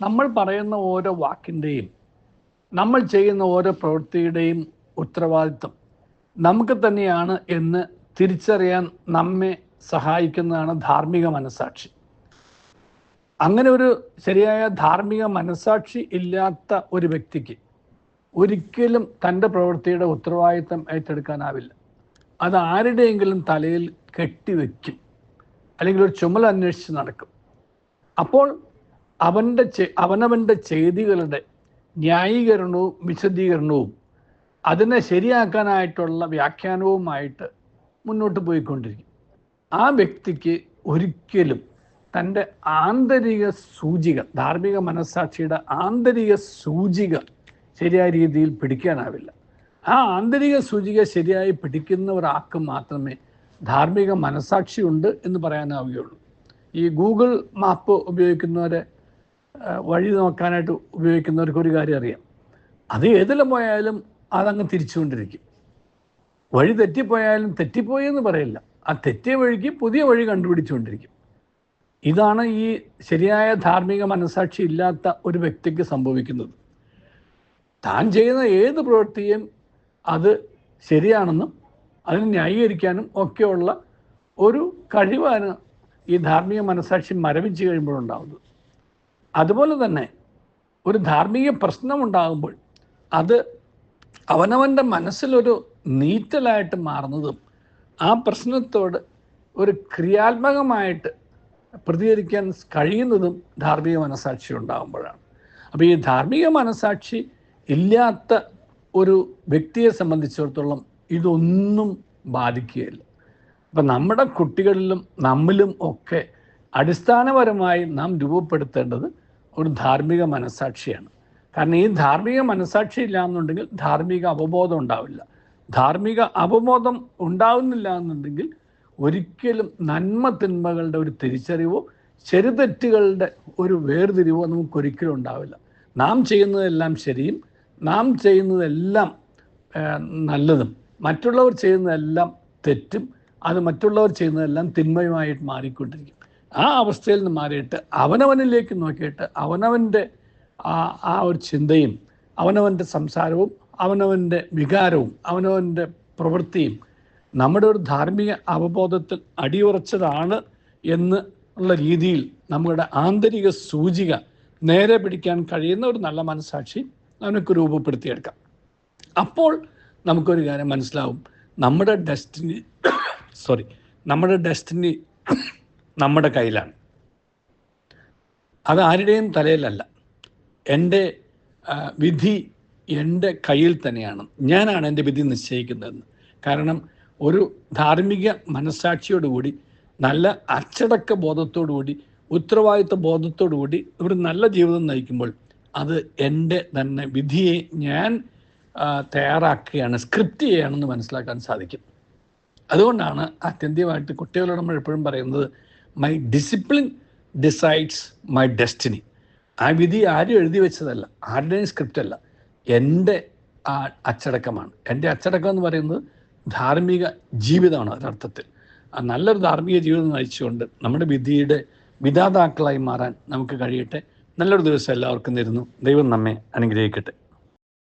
നമ്മൾ പറയുന്ന ഓരോ വാക്കിന്റെയും നമ്മൾ ചെയ്യുന്ന ഓരോ പ്രവൃത്തിയുടെയും ഉത്തരവാദിത്വം നമുക്ക് തന്നെയാണ് എന്ന് തിരിച്ചറിയാൻ നമ്മെ സഹായിക്കുന്നതാണ് ധാർമ്മിക മനസാക്ഷി അങ്ങനെ ഒരു ശരിയായ ധാർമ്മിക മനസാക്ഷി ഇല്ലാത്ത ഒരു വ്യക്തിക്ക് ഒരിക്കലും തന്റെ പ്രവൃത്തിയുടെ ഉത്തരവാദിത്തം ഏറ്റെടുക്കാനാവില്ല. അത് ആരുടെയെങ്കിലും തലയിൽ കെട്ടിവെക്കും. അല്ലെങ്കിൽ ഒരു ചുമൽ അന്വേഷിച്ച് നടക്കും. അപ്പോൾ അവന്റെ അവനവന്റെ ചെയ്തികളുടെ ന്യായീകരണവും വിശദീകരണവും അതിനെ ശരിയാക്കാനായിട്ടുള്ള വ്യാഖ്യാനവുമായിട്ട് മുന്നോട്ട് പോയിക്കൊണ്ടിരിക്കും. ആ വ്യക്തിക്ക് ഒരിക്കലും തന്റെ ആന്തരിക സൂചിക ധാർമ്മിക മനസ്സാക്ഷിയുടെ ആന്തരിക സൂചിക ശരിയായ രീതിയിൽ പിടിക്കാനാവില്ല. ആ ആന്തരിക സൂചിക ശരിയായി പിടിക്കുന്നവരാക്ക് മാത്രമേ ധാർമ്മിക മനസ്സാക്ഷിയുണ്ട് എന്ന് പറയാനാവുകയുള്ളൂ. ഈ ഗൂഗിൾ മാപ്പ് ഉപയോഗിക്കുന്നവരെ വഴി നോക്കാനായിട്ട് ഉപയോഗിക്കുന്നവർക്ക് ഒരു കാര്യം അറിയാം. അത് ഏതിലും പോയാലും അതങ്ങ് തിരിച്ചുകൊണ്ടിരിക്കും. വഴി തെറ്റിപ്പോയാലും തെറ്റിപ്പോയി എന്ന് പറയില്ല. ആ തെറ്റിയ വഴിക്ക് പുതിയ വഴി കണ്ടുപിടിച്ചുകൊണ്ടിരിക്കും. ഇതാണ് ഈ ശരിയായ ധാർമ്മിക മനസാക്ഷി ഇല്ലാത്ത ഒരു വ്യക്തിക്ക് സംഭവിക്കുന്നത്. താൻ ചെയ്യുന്ന ഏത് പ്രവൃത്തിയും അത് ശരിയാണെന്നും അതിനെ ന്യായീകരിക്കാനും ഒക്കെയുള്ള ഒരു കഴിവാണ് ഈ ധാർമ്മിക മനസാക്ഷി മരവിച്ച് കഴിയുമ്പോഴുണ്ടാകുന്നത് അതുപോലെ തന്നെ ഒരു ധാർമ്മിക പ്രശ്നമുണ്ടാകുമ്പോൾ അത് അവനവന്റെ മനസ്സിലൊരു നീറ്റലായിട്ട് മാറുന്നതും ആ പ്രശ്നത്തോട് ഒരു ക്രിയാത്മകമായിട്ട് പ്രതികരിക്കാൻ കഴിയുന്നതും ധാർമ്മിക മനസാക്ഷി ഉണ്ടാകുമ്പോഴാണ്. അപ്പോൾ ഈ ധാർമ്മിക മനസാക്ഷി ഇല്ലാത്ത ഒരു വ്യക്തിയെ സംബന്ധിച്ചിടത്തോളം ഇതൊന്നും ബാധിക്കുകയില്ല. അപ്പം നമ്മുടെ കുട്ടികളിലും നമ്മിലും ഒക്കെ അടിസ്ഥാനപരമായി നാം രൂപപ്പെടുത്തേണ്ടത് ഒരു ധാർമ്മിക മനസാക്ഷിയാണ് കാരണം ഈ ധാർമ്മിക മനസാക്ഷി ഇല്ല എന്നുണ്ടെങ്കിൽ ധാർമ്മിക അവബോധം ഉണ്ടാവില്ല. ധാർമ്മിക അവബോധം ഉണ്ടാവുന്നില്ല എന്നുണ്ടെങ്കിൽ ഒരിക്കലും നന്മ തിന്മകളുടെ ഒരു തിരിച്ചറിവോ ശരിതെറ്റുകളുടെ ഒരു വേർതിരിവോ നമുക്ക് ഒരിക്കലും ഉണ്ടാവില്ല. നാം ചെയ്യുന്നതെല്ലാം ശരിയും നാം ചെയ്യുന്നതെല്ലാം നല്ലതും. മറ്റുള്ളവർ ചെയ്യുന്നതെല്ലാം തെറ്റും അത് മറ്റുള്ളവർ ചെയ്യുന്നതെല്ലാം തിന്മയുമായിട്ട് മാറിക്കൊണ്ടിരിക്കും. ആ അവസ്ഥയിൽ നിന്ന് മാറിയിട്ട് അവനവനിലേക്ക് നോക്കിയിട്ട് അവനവന്റെ ആ ആ ഒരു ചിന്തയും അവനവന്റെ സംസാരവും അവനവന്റെ വികാരവും അവനവന്റെ പ്രവൃത്തിയും നമ്മുടെ ഒരു ധാർമ്മിക അവബോധത്തിൽ അടിയുറച്ചതാണ് എന്ന് ഉള്ള രീതിയിൽ നമ്മുടെ ആന്തരിക സൂചിക നേരെ പിടിക്കാൻ കഴിയുന്ന ഒരു നല്ല മനസാക്ഷി നമുക്ക് രൂപപ്പെടുത്തിയെടുക്കാം. അപ്പോൾ നമുക്കൊരു കാര്യം മനസ്സിലാവും. നമ്മുടെ ഡെസ്റ്റിനി സോറി നമ്മുടെ ഡെസ്റ്റിനി നമ്മുടെ കയ്യിലാണ്. അത് ആരുടെയും തലയിലല്ല. എന്റെ വിധി എന്റെ കയ്യിൽ തന്നെയാണ്. ഞാനാണ് എന്റെ വിധി നിശ്ചയിക്കുന്നതെന്ന്. കാരണം ഒരു ധാർമ്മിക മനസ്സാക്ഷിയോടുകൂടി നല്ല അച്ചടക്ക ബോധത്തോടുകൂടി ഉത്തരവാദിത്വ ബോധത്തോടുകൂടി ഒരു നല്ല ജീവിതം നയിക്കുമ്പോൾ അത് എന്റെ തന്നെ വിധിയെ ഞാൻ തയ്യാറാക്കുകയാണ് സ്ക്രിപ്റ്റ് ചെയ്യുകയാണെന്ന് മനസ്സിലാക്കാൻ സാധിക്കും. അതുകൊണ്ടാണ് ആത്യന്തികമായിട്ട് കുട്ടികളോട് നമ്മൾ എപ്പോഴും പറയുന്നത് my discipline decides my destiny ആ വിധി ആരും എഴുതി വെച്ചതല്ല. ആരുടെയും സ്ക്രിപ്റ്റ് അല്ല. എന്റെ ആ അച്ചടക്കമാണ്. എന്റെ അച്ചടക്കം എന്ന് പറയുന്നത് ധാർമ്മിക ജീവിതമാണ് ഒരർത്ഥത്തിൽ ആ നല്ലൊരു ധാർമ്മിക ജീവിതം നയിച്ചുകൊണ്ട് നമ്മുടെ വിധിയുടെ വിധാതാക്കളായി മാറാൻ നമുക്ക് കഴിയട്ടെ. നല്ലൊരു ദിവസം എല്ലാവർക്കും തരുന്നു. ദൈവം നമ്മെ അനുഗ്രഹിക്കട്ടെ.